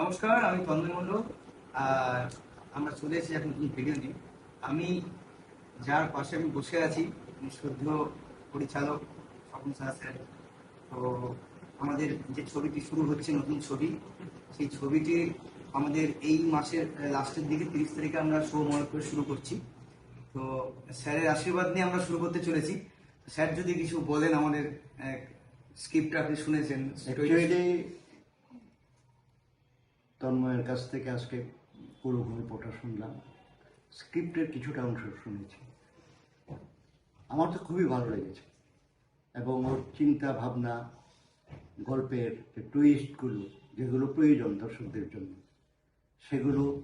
নমস্কার, আমি তন্ময় আর আমরা চলে এসেছি এখন ভিডিও নিয়ে। আমি যার পাশে আমি বসে আছি শুদ্ধ পরিচালক স্বপ্ন সাহা স্যার। তো আমাদের যে ছবিটি শুরু হচ্ছে, নতুন ছবি, সেই ছবিটি আমাদের এই মাসের লাস্টের দিকে, তিরিশ তারিখে আমরা শো মনে করে শুরু করছি। তো স্যারের আশীর্বাদ নিয়ে আমরা শুরু করতে চলেছি। স্যার যদি কিছু বলেন আমাদের স্ক্রিপ্ট আপনি শুনেছেন তন্ময়ের কাছ থেকে আজকে পুরো গল্পটা শুনলাম। স্ক্রিপ্টের কিছুটা অংশ শুনেছি। আমার তো খুবই ভালো লেগেছে। এবং ওর চিন্তা ভাবনা, গল্পের যে টুইস্টগুলো যেগুলো প্রয়োজন দর্শকদের জন্য, সেগুলো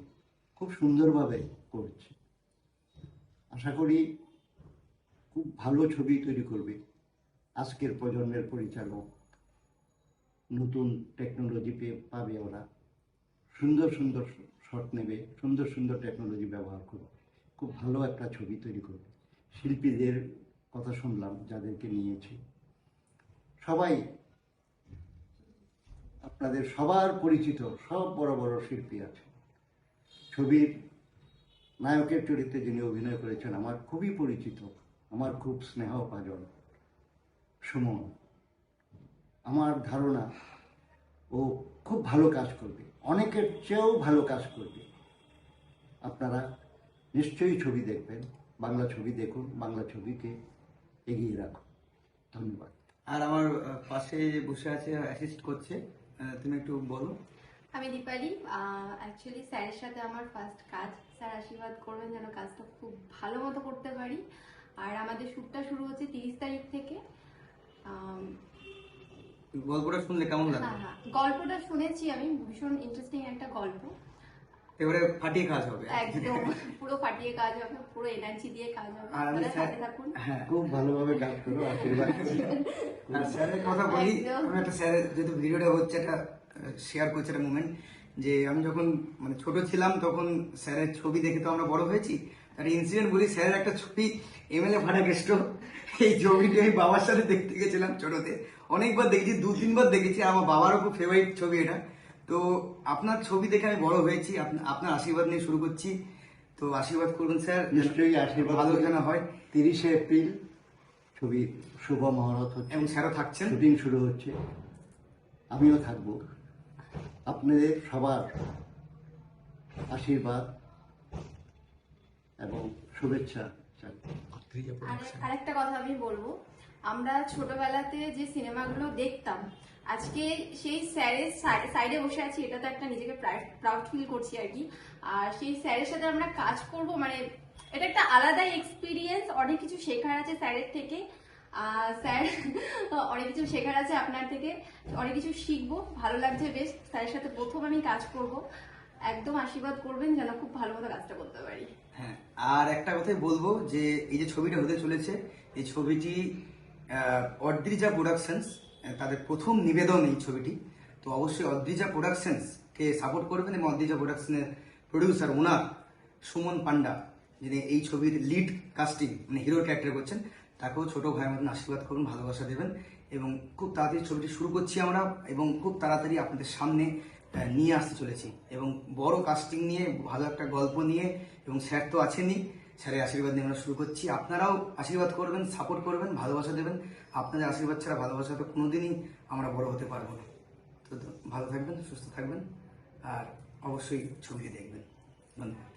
খুব সুন্দরভাবে করছে। আশা করি খুব ভালো ছবি তৈরি করবে আজকের প্রজন্মের পরিচালক। নতুন টেকনোলজি পেয়ে পাবে ওরা। সুন্দর সুন্দর শট নেবে, সুন্দর সুন্দর টেকনোলজি ব্যবহার করবে। খুব ভালো একটা ছবি তৈরি করবে। শিল্পীদের কথা শুনলাম, যাদেরকে নিয়েছি। সবাই আপনাদের সবার পরিচিত, সব বড় বড় শিল্পী আছে। ছবির নায়কের চরিত্রে যিনি অভিনয় করেছেন, আমার খুবই পরিচিত, আমার খুব স্নেহ পাজন। সুমন, আমার ধারণা ও খুব ভালো কাজ করবে। অনেকের চেয়েও ভালো কাজ করবে। আপনারা নিশ্চয়ই ছবি দেখবেন বাংলা ছবি দেখুন বাংলা ছবিকে এগিয়ে রাখুন। ধন্যবাদ। আর আমার পাশে বসে আছে অ্যাসিস্ট করছে। তুমি একটু বলো। আমি দীপালি। অ্যাকচুয়ালি স্যারের সাথে আমার ফার্স্ট কাজ। স্যার আশীর্বাদ করবেন যেন কাজটা খুব ভালো মতো করতে পারি। আর আমাদের শ্যুটটা শুরু হচ্ছে তিরিশ তারিখ থেকে। গল্পটা শুনলে কেমন লাগল? হ্যাঁ হ্যাঁ। গল্পটা শুনেছি আমি ভীষণ ইন্টারেস্টিং একটা গল্প। এবারে ফাটিয়ে কাজ হবে। একদম পুরো ফাটিয়ে কাজ হবে পুরো এনার্জি দিয়ে কাজ হবে। আর আমি সাথে থাকুন। হ্যাঁ খুব ভালোভাবে কাজ করো আশীর্বাদ স্যারের কথা বলি আমি একটা স্যারের যেহেতু ভিডিওটা হচ্ছে একটা শেয়ার করছে একটা মুমেন্ট যে আমি যখন মানে ছোট ছিলাম তখন স্যারের ছবি দেখে তো আমরা বড় হয়েছি। তার ইনসিডেন্ট বলি স্যারের একটা ছবি এমএলএ ভাড়া গেস্ট এই ছবিটি আমি বাবার সাথে দেখতে গেছিলাম ছোটতে। অনেকবার দেখেছি দু তিনবার দেখেছি আমার বাবারও খুব ফেভারিট ছবি এটা। তো আপনার ছবি দেখে আমি বড় হয়েছি আপনা- আপনার আশীর্বাদ নিয়ে শুরু করছি। তো আশীর্বাদ করবেন স্যার নিশ্চয়ই আশীর্বাদ। যেন হয়। তিরিশে এপ্রিল ছবি শুভ মহরত হচ্ছে। এবং স্যারও থাকছেন। শুটিং শুরু হচ্ছে। আমিও থাকব। আপনাদের সবার আশীর্বাদ এবং শুভেচ্ছা। আরেকটা কথা আমি বলব। আমরা ছোটবেলাতে যে সিনেমাগুলো দেখতাম আজকে সেই স্যারের সাইডে বসে আছি এটা তো একটা নিজেকে প্রাউড ফিল করছি আর কি। আর সেই স্যারের সাথে আমরা কাজ করব মানে এটা একটা আলাদাই এক্সপিরিয়েন্স অনেক কিছু শেখার আছে স্যারের থেকে। আর স্যার অনেক কিছু শেখার আছে আপনার থেকে অনেক কিছু শিখব ভালো লাগছে বেশ। স্যারের সাথে প্রথম আমি কাজ করব। একদম আশীর্বাদ করবেন যেন খুব ভালো মতো কাজটা করতে পারি। হ্যাঁ আর একটা কথাই বলব যে এই যে ছবিটা হতে চলেছে, এই ছবিটি অদ্রিজা প্রোডাকশনস তাদের প্রথম নিবেদন এই ছবিটি। তো অবশ্যই অদ্রিজা প্রোডাকশনস কে সাপোর্ট করবেন এবং অদ্রিজা প্রোডাকশনের প্রডিউসার, ওনার সুমন পান্ডা, যিনি এই ছবির লিড কাস্টিং মানে হিরোর ক্যারেক্টার করছেন, তাকেও ছোট ভাইয়ের মতন আশীর্বাদ করুন, ভালোবাসা দেবেন এবং খুব তাড়াতাড়ি ছবিটি শুরু করছি আমরা এবং খুব তাড়াতাড়ি আপনাদের সামনে নিয়ে আসতে চলেছি। এবং বড় কাস্টিং নিয়ে, ভালো একটা গল্প নিয়ে, এবং স্যার তো আছেনই। স্যারের আশীর্বাদ নিয়ে আমরা শুরু করছি। আপনারাও আশীর্বাদ করবেন সাপোর্ট করবেন, ভালোবাসা দেবেন। আপনাদের আশীর্বাদ ছাড়া ভালোবাসা তো কোনোদিনই আমরা বড় হতে পারব না। তো ভালো থাকবেন, সুস্থ থাকবেন, আর অবশ্যই ছবিটি দেখবেন। ধন্যবাদ।